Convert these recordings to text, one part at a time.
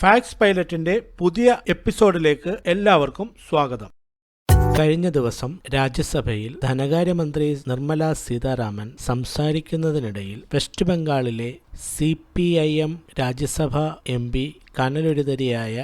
Fax പൈലറ്റിന്റെ പുതിയ എപ്പിസോഡിലേക്ക് എല്ലാവർക്കും സ്വാഗതം. കഴിഞ്ഞ ദിവസം രാജ്യസഭയിൽ ധനകാര്യമന്ത്രി നിർമ്മല സീതാരാമൻ സംസാരിക്കുന്നതിനിടയിൽ വെസ്റ്റ് ബംഗാളിലെ C P I M Rajya Sabha M P കനലൊരുതരിയായ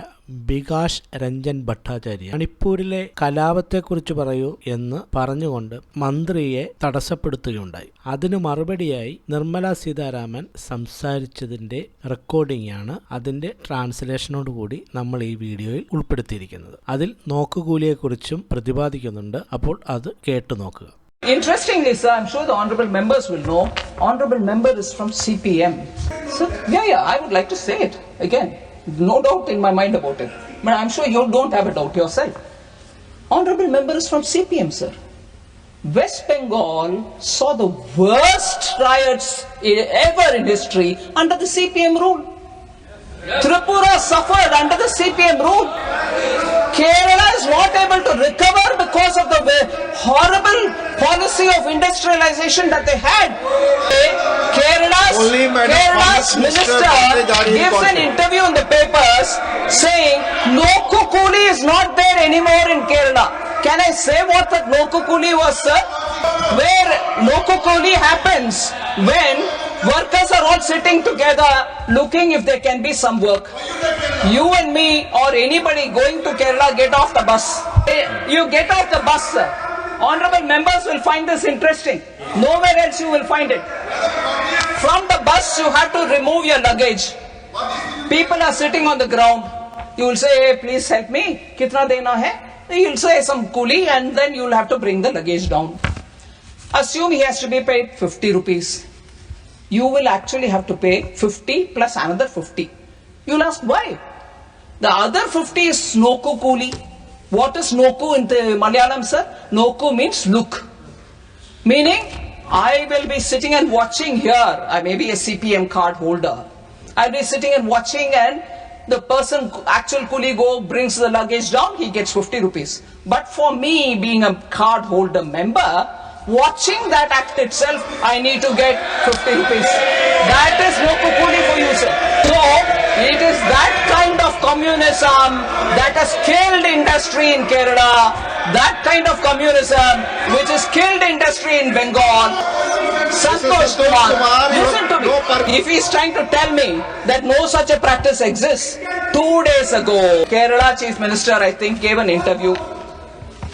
Bikash Ranjan Bhattacharya മണിപ്പൂരിലെ കലാപത്തെക്കുറിച്ച് പറയൂ എന്ന് പറഞ്ഞുകൊണ്ട് മന്ത്രിയെ തടസ്സപ്പെടുത്തുകയുണ്ടായി അതിനു മറുപടിയായി നിർമ്മല സീതാരാമൻ സംസാരിച്ചതിന്റെ റെക്കോർഡിംഗ് ആണ് അതിന്റെ ട്രാൻസ്ലേഷനോടുകൂടി നമ്മൾ ഈ വീഡിയോയിൽ ഉൾപ്പെടുത്തിയിരിക്കുന്നത് അതിൽ നോക്കുകൂലിയെക്കുറിച്ചും പ്രതിപാദിക്കുന്നുണ്ട് അപ്പോൾ അത് കേട്ടു നോക്കുക Interestingly, sir, I'm sure the honorable members will know. Honorable member is from CPM. So, yeah, yeah, I would like to say it again. No doubt in my mind about it. But I'm sure you don't have a doubt yourself. Honorable member is from CPM, sir. West Bengal saw the worst riots ever in history under the CPM rule. Tripura suffered under the CPM rule. Kerala is not able to recover because of the horrible policy of industrialization that they had. Kerala's, Kerala's Minister gives an interview in the papers saying no kukuli is not there anymore in Kerala. Can I say what that no kukuli was, sir? Where no kukuli happens when workers are all sitting together looking if there can be some work. You and me or anybody going to Kerala get off the bus. You get off the bus, sir. Honorable members will find this interesting. Nowhere else you will find it. From the bus, you have to remove your luggage. People are sitting on the ground. You will say, hey, please help me. Kitna dena hai? You'll say some coolie and then you'll have to bring the luggage down. Assume he has to be paid 50 rupees. You will actually have to pay 50 plus another 50. You'll ask why? The other 50 is Noku coolie. What is Noku in the Malayalam, sir? Noku means look. Meaning, I will be sitting and watching here. I may be a CPM card holder. I'll be sitting and watching, and the person, actual coolie, go brings the luggage down. He gets 50 rupees. But for me, being a card holder member, watching that act itself, I need to get 50 rupees. That is no kukuli for you, sir. So, communism that has killed industry in Kerala, that kind of communism which has killed industry in Bengal. Santosh Kumar, listen to me. If he's trying to tell me that no such a practice exists, two days ago, Kerala Chief Minister, I think, gave an interview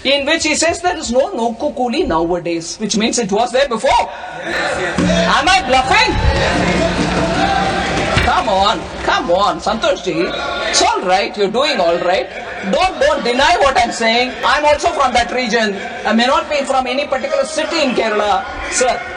in which he says there is no no Kuli nowadays, which means it was there before. Am I bluffing? Come on, on, It's all right. You're doing all right. Don't don't deny what I'm saying. I'm also from that region. I may not be from any particular city in Kerala, sir.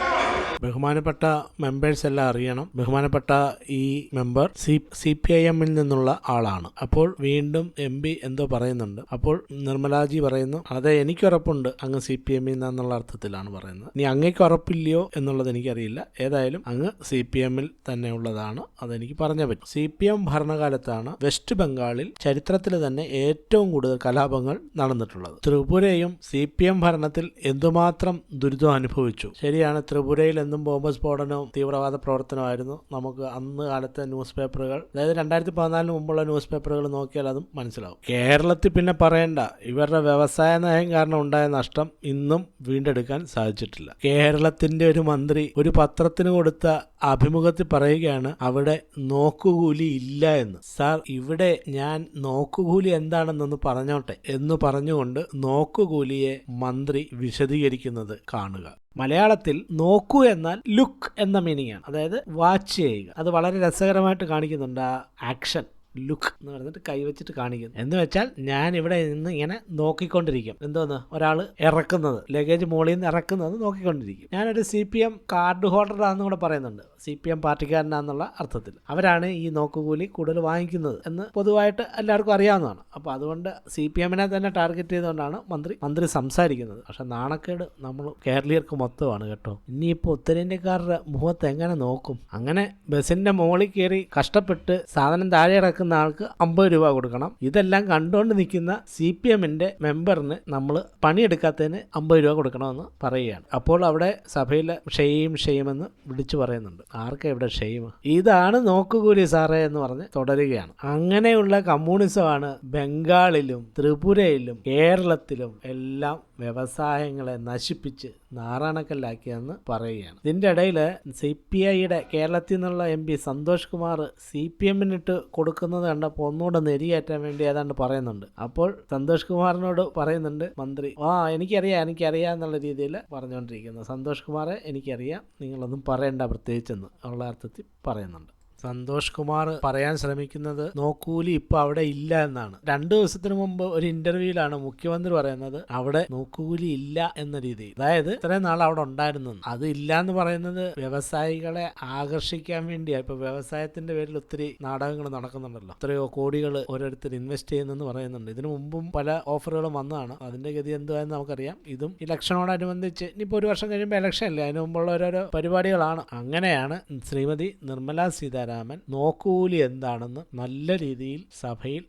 ബഹുമാനപ്പെട്ട members എല്ലാം അറിയണം. ബഹുമാനപ്പെട്ട ഈ member C C P I എമ്മിൽ നിന്നുള്ള ആളാണ്. അപ്പോൾ വീണ്ടും എം പി എന്തോ പറയുന്നുണ്ട്. അപ്പോൾ നിർമ്മലാജി പറയുന്നു അതെ എനിക്ക് ഉറപ്പുണ്ട്. അങ്ങ് സി പി എമ്മിൽ നിന്നുള്ള അർത്ഥത്തിലാണ് പറയുന്നത്. ഇനി അങ്ങേക്ക് ഉറപ്പില്ലയോ എന്നുള്ളത് എനിക്കറിയില്ല. ഏതായാലും അങ്ങ് സി പി എമ്മിൽ തന്നെ ഉള്ളതാണ് അതെനിക്ക് പറഞ്ഞേ പറ്റും. സി പി എം ഭരണകാലത്താണ് വെസ്റ്റ് ബംഗാളിൽ ചരിത്രത്തിൽ തന്നെ ഏറ്റവും കൂടുതൽ കലാപങ്ങൾ നടന്നിട്ടുള്ളത്. ത്രിപുരയും സി പി എം ഭരണത്തിൽ എന്തുമാത്രം ദുരിതം അനുഭവിച്ചു. ശരിയാണ് ത്രിപുരയിൽ എന്നും ബോംബ് സ്ഫോടനവും തീവ്രവാദ പ്രവർത്തനമായിരുന്നു നമുക്ക് അന്ന് കാലത്തെ ന്യൂസ് പേപ്പറുകൾ അതായത് രണ്ടായിരത്തി പതിനാലിന് മുമ്പുള്ള ന്യൂസ് പേപ്പറുകൾ നോക്കിയാൽ അതും മനസ്സിലാവും. കേരളത്തിൽ പിന്നെ പറയേണ്ട ഇവരുടെ വ്യവസായ നയം കാരണം ഉണ്ടായ നഷ്ടം ഇന്നും വീണ്ടെടുക്കാൻ സാധിച്ചിട്ടില്ല. കേരളത്തിന്റെ ഒരു മന്ത്രി ഒരു പത്രത്തിന് കൊടുത്ത അഭിമുഖത്തിൽ പറയുകയാണ് അവിടെ നോക്കുകൂലി ഇല്ല എന്ന്. സാർ ഇവിടെ ഞാൻ നോക്കുകൂലി എന്താണെന്നൊന്ന് പറഞ്ഞോട്ടെ എന്ന് പറഞ്ഞുകൊണ്ട് നോക്കുകൂലിയെ മന്ത്രി വിശദീകരിക്കുന്നത് കാണുക. മലയാളത്തിൽ നോക്കൂ എന്നാൽ ലുക്ക് എന്ന മീനിങ് ആണ്. അതായത് വാച്ച് ചെയ്യുക. അത് വളരെ രസകരമായിട്ട് കാണിക്കുന്നുണ്ട് ആ ആക്ഷൻ ലുക്ക് എന്ന് പറഞ്ഞിട്ട് കൈവച്ചിട്ട് കാണിക്കുന്നു. എന്ന് വെച്ചാൽ ഞാൻ ഇവിടെ നിന്ന് ഇങ്ങനെ നോക്കിക്കൊണ്ടിരിക്കും. എന്തോന്ന്? ഒരാൾ ഇറക്കുന്നത്. ലഗേജ് മോളിൽ നിന്ന് ഇറക്കുന്നത് നോക്കിക്കൊണ്ടിരിക്കും. ഞാനൊരു സി പി എം കാർഡ് ഹോൾഡറാണെന്ന് കൂടെ പറയുന്നുണ്ട്. സി പി എം പാർട്ടിക്കാരനാന്നുള്ള അർത്ഥത്തിൽ. അവരാണ് ഈ നോക്കുകൂലി കൂടുതൽ വാങ്ങിക്കുന്നത് എന്ന് പൊതുവായിട്ട് എല്ലാവർക്കും അറിയാവുന്നതാണ്. അപ്പോൾ അതുകൊണ്ട് സി പി എമ്മിനെ തന്നെ ടാർഗറ്റ് ചെയ്തുകൊണ്ടാണ് മന്ത്രി മന്ത്രി സംസാരിക്കുന്നത്. പക്ഷെ നാണക്കേട് നമ്മൾ കേരളീയർക്ക് മൊത്തമാണ് കേട്ടോ. ഇനിയിപ്പോൾ ഉത്തരേന്ത്യക്കാരുടെ മുഖത്ത് എങ്ങനെ നോക്കും? അങ്ങനെ ബസ്സിന്റെ മുകളിൽ കയറി കഷ്ടപ്പെട്ട് സാധനം താഴെ ഇറക്കുന്ന പണിയെടുക്കുന്ന ആൾക്ക് അമ്പത് രൂപ കൊടുക്കണം. ഇതെല്ലാം കണ്ടുകൊണ്ട് നിൽക്കുന്ന സി പി എമ്മിന്റെ മെമ്പറിന് നമ്മൾ പണിയെടുക്കാത്തതിന് അമ്പത് രൂപ കൊടുക്കണമെന്ന് പറയുകയാണ്. അപ്പോൾ അവിടെ സഭയിൽ ഷെയ്യും എന്ന് വിളിച്ചു പറയുന്നുണ്ട്. ആർക്കാ ഇവിടെ ഷെയ്മ് ഇതാണ് നോക്കുകൂലി സാറേ എന്ന് പറഞ്ഞ് തുടരുകയാണ്. അങ്ങനെയുള്ള കമ്മ്യൂണിസമാണ് ബംഗാളിലും ത്രിപുരയിലും കേരളത്തിലും എല്ലാം വ്യവസായങ്ങളെ നശിപ്പിച്ച് നാറാണക്കല്ലാക്കിയെന്ന് പറയുകയാണ്. ഇതിന്റെ ഇടയിൽ സി പി ഐയുടെ കേരളത്തിൽ നിന്നുള്ള M P Santhosh Kumar C P എമ്മിനിട്ട് കൊടുക്കുന്നത് കണ്ടപ്പോൾ ഒന്നുകൂടെ നെരിയേറ്റാൻ വേണ്ടി ഏതാണ്ട് പറയുന്നുണ്ട്. അപ്പോൾ സന്തോഷ് കുമാറിനോട് പറയുന്നുണ്ട് മന്ത്രി ആ എനിക്കറിയാം എനിക്കറിയാം എന്നുള്ള രീതിയിൽ പറഞ്ഞുകൊണ്ടിരിക്കുന്നു. സന്തോഷ് കുമാറെ എനിക്കറിയാം നിങ്ങളൊന്നും പറയണ്ട പ്രത്യേകിച്ചെന്ന് ഉള്ള അർത്ഥത്തിൽ പറയുന്നുണ്ട്. സന്തോഷ് കുമാർ പറയാൻ ശ്രമിക്കുന്നത് നോക്കൂലി ഇപ്പൊ അവിടെ ഇല്ല എന്നാണ്. രണ്ടു ദിവസത്തിന് മുമ്പ് ഒരു ഇന്റർവ്യൂവിലാണ് മുഖ്യമന്ത്രി പറയുന്നത് അവിടെ നോക്കൂലി ഇല്ല എന്ന രീതിയിൽ. അതായത് ഇത്രയും നാൾ അവിടെ ഉണ്ടായിരുന്നു. അത് ഇല്ല എന്ന് പറയുന്നത് വ്യവസായികളെ ആകർഷിക്കാൻ വേണ്ടിയാണ് ഇപ്പൊ വ്യവസായത്തിന്റെ പേരിൽ ഒത്തിരി നാടകങ്ങൾ നടക്കുന്നുണ്ടല്ലോ. എത്രയോ കോടികൾ ഓരോരുത്തർ ഇൻവെസ്റ്റ് ചെയ്യുന്നെന്ന് പറയുന്നുണ്ട്. ഇതിനു മുമ്പും പല ഓഫറുകളും വന്നതാണ്. അതിന്റെ ഗതി എന്തുവായെന്ന് നമുക്കറിയാം. ഇതും ഇലക്ഷനോടനുബന്ധിച്ച് ഇനിയിപ്പോൾ ഒരു വർഷം കഴിയുമ്പോൾ ഇലക്ഷൻ അല്ലേ? അതിനു മുമ്പുള്ള ഓരോരോ പരിപാടികളാണ്. അങ്ങനെയാണ് ശ്രീമതി നിർമ്മലാ സീതാരാമൻ നോക്കൂലി എന്താണെന്ന് നല്ല രീതിയിൽ സഭയിൽ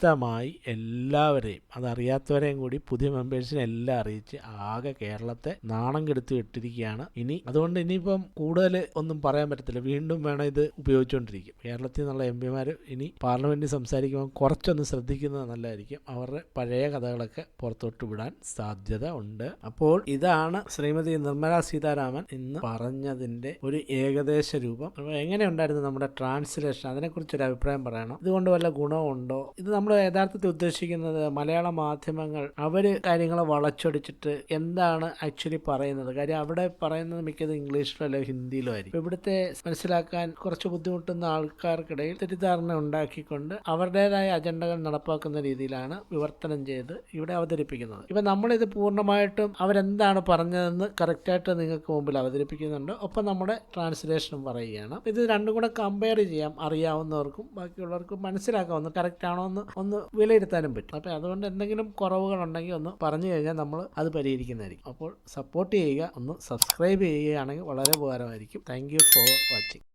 വ്യക്തമായി എല്ലാവരെയും അതറിയാത്തവരെയും കൂടി പുതിയ മെമ്പേഴ്സിനെ എല്ലാം അറിയിച്ച് ആകെ കേരളത്തെ നാണം കെടുത്തി ഇട്ടിരിക്കുകയാണ് ഇനി. അതുകൊണ്ട് ഇനിയിപ്പം കൂടുതൽ ഒന്നും പറയാൻ പറ്റത്തില്ല. വീണ്ടും വേണം ഇത് ഉപയോഗിച്ചുകൊണ്ടിരിക്കും. കേരളത്തിൽ നിന്നുള്ള എം പിമാർ ഇനി പാർലമെന്റിൽ സംസാരിക്കുമ്പോൾ കുറച്ചൊന്ന് ശ്രദ്ധിക്കുന്നത് നല്ലതായിരിക്കും. അവരുടെ പഴയ കഥകളൊക്കെ പുറത്തോട്ട് വിടാൻ സാധ്യത ഉണ്ട്. അപ്പോൾ ഇതാണ് ശ്രീമതി നിർമ്മല സീതാരാമൻ ഇന്ന് പറഞ്ഞതിന്റെ ഒരു ഏകദേശ രൂപം. അപ്പോൾ എങ്ങനെയുണ്ടായിരുന്നു നമ്മുടെ ട്രാൻസ്ലേഷൻ? അതിനെക്കുറിച്ച് ഒരു അഭിപ്രായം പറയണം. ഇതുകൊണ്ട് വല്ല ഗുണമുണ്ടോ ഇത് നമ്മൾ യഥാർത്ഥത്തിൽ ഉദ്ദേശിക്കുന്നത് മലയാള മാധ്യമങ്ങൾ അവർ കാര്യങ്ങളെ വളച്ചൊടിച്ചിട്ട് എന്താണ് ആക്ച്വലി പറയുന്നത്? കാര്യം അവിടെ പറയുന്നത് മിക്കത് ഇംഗ്ലീഷിലോ അല്ലെങ്കിൽ ഹിന്ദിയിലോ ആയിരിക്കും. ഇവിടുത്തെ മനസ്സിലാക്കാൻ കുറച്ച് ബുദ്ധിമുട്ടുന്ന ആൾക്കാർക്കിടയിൽ തെറ്റിദ്ധാരണ ഉണ്ടാക്കിക്കൊണ്ട് അവരുടേതായ അജണ്ടകൾ നടപ്പാക്കുന്ന രീതിയിലാണ് വിവർത്തനം ചെയ്ത് ഇവിടെ അവതരിപ്പിക്കുന്നത്. ഇപ്പം നമ്മളിത് പൂർണമായിട്ടും അവരെന്താണ് പറഞ്ഞതെന്ന് കറക്റ്റായിട്ട് നിങ്ങൾക്ക് മുമ്പിൽ അവതരിപ്പിക്കുന്നുണ്ട്. ഒപ്പം നമ്മുടെ ട്രാൻസ്ലേഷനും പറയുകയാണ്. ഇത് രണ്ടും കൂടെ കമ്പയർ ചെയ്യാം അറിയാവുന്നവർക്കും ബാക്കിയുള്ളവർക്കും മനസ്സിലാക്കാവുന്ന കറക്റ്റ് ആണോ എന്ന് ഒന്ന് വിലയിരുത്താനും പറ്റും. അപ്പം അതുകൊണ്ട് എന്തെങ്കിലും കുറവുകളുണ്ടെങ്കിൽ ഒന്ന് പറഞ്ഞു കഴിഞ്ഞാൽ നമ്മൾ അത് പരിഹരിക്കുന്നതായിരിക്കും. അപ്പോൾ സപ്പോർട്ട് ചെയ്യുക ഒന്ന് സബ്സ്ക്രൈബ് ചെയ്യുകയാണെങ്കിൽ വളരെ ഉപകാരമായിരിക്കും. Thank for watching